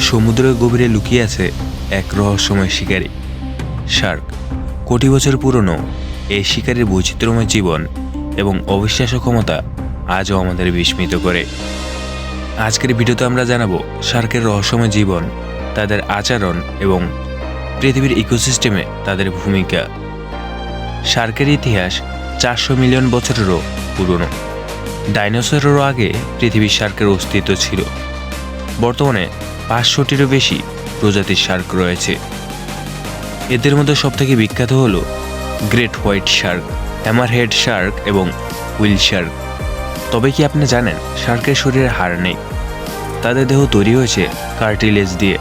সমুদ্রের গভীরে লুকিয়ে আছে এক রহস্যময় শিকারী। শার্ক, কোটি বছর পুরনো এই শিকারীর বৈচিত্র্যময় জীবন এবং অবিশ্বাস্য ক্ষমতা আজও আমাদের বিস্মিত করে। আজকের ভিডিওতে আমরা জানাব শার্কের রহস্যময় জীবন, তাদের আচরণ এবং পৃথিবীর ইকোসিস্টেমে তাদের ভূমিকা। শার্কের ইতিহাস চারশো মিলিয়ন বছরেরও পুরনো। ডাইনোসরেরও আগে পৃথিবীর শার্কের অস্তিত্ব ছিল। বর্তমানে পাঁচশোটিরও বেশি প্রজাতির শার্ক রয়েছে। এদের মধ্যে সবথেকে বিখ্যাত হল great white shark, hammerhead shark এবং হুইল শার্ক। তবে কি আপনি জানেন শার্কের শরীরে হাড় নেই? তাদের দেহ তৈরি হয়েছে কার্টিলেজ দিয়ে,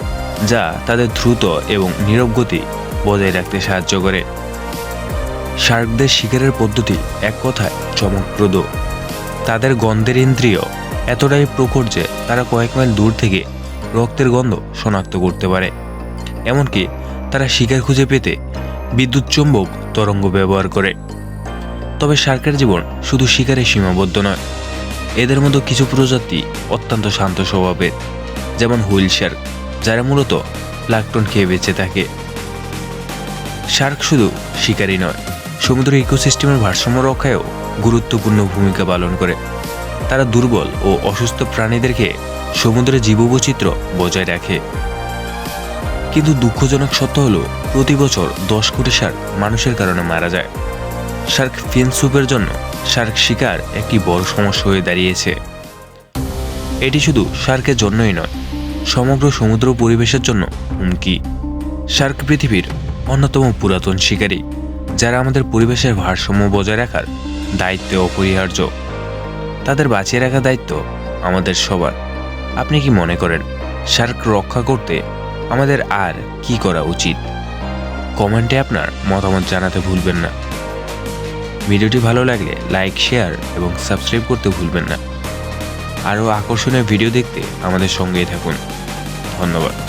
যা তাদের দ্রুত এবং নীরব গতি বজায় রাখতে সাহায্য করে। শার্কদের শিকারের পদ্ধতি এক কথায় চমকপ্রদ। তাদের গন্ধের ইন্দ্রিয় এতটাই প্রখর যে তারা কয়েক মাইল দূর থেকে রক্তের গন্ধ শনাক্ত করতে পারে। এমনকি তারা শিকার খুঁজে পেতে বিদ্যুৎ চুম্বক তরঙ্গ ব্যবহার করে। তবে শার্কের জীবন শুধু শিকারে সীমাবদ্ধ নয়, এদের মধ্যে কিছু প্রজাতি অত্যন্ত শান্ত স্বভাবের, যেমন হুইল শার্ক যারা মূলত প্লাকটন খেয়ে বেঁচে থাকে। শার্ক শুধু শিকারী নয়, সমুদ্র ইকোসিস্টেমের ভারসাম্য রক্ষায়ও গুরুত্বপূর্ণ ভূমিকা পালন করে। তারা দুর্বল ও অসুস্থ প্রাণীদেরকে সমুদ্রের জীববৈচিত্র্য বজায় রাখে। কিন্তু দুঃখজনক সত্য হলো, প্রতি বছর দশ কোটি শার্ক মানুষের কারণে মারা যায়। শার্ক ফিন স্যুপের জন্য শার্ক শিকার একটি বড় সমস্যা হয়ে দাঁড়িয়েছে। এটি শুধু শার্কের জন্যই নয়, সমগ্র সমুদ্র পরিবেশের জন্য হুমকি। শার্ক পৃথিবীর অন্যতম পুরাতন শিকারী, যারা আমাদের পরিবেশের ভারসাম্য বজায় রাখার দায়িত্বে অপরিহার্য। তাদের বাঁচিয়ে রাখার দায়িত্ব আমাদের সবার। আপনি কি মনে করেন, শার্ক রক্ষা করতে আমাদের আর কি করা উচিত? কমেন্টে আপনার মতামত জানাতে ভুলবেন না। ভিডিওটি ভালো লাগলে লাইক, শেয়ার এবং সাবস্ক্রাইব করতে ভুলবেন না। আরও আকর্ষণীয় ভিডিও দেখতে আমাদের সঙ্গেই থাকুন। ধন্যবাদ।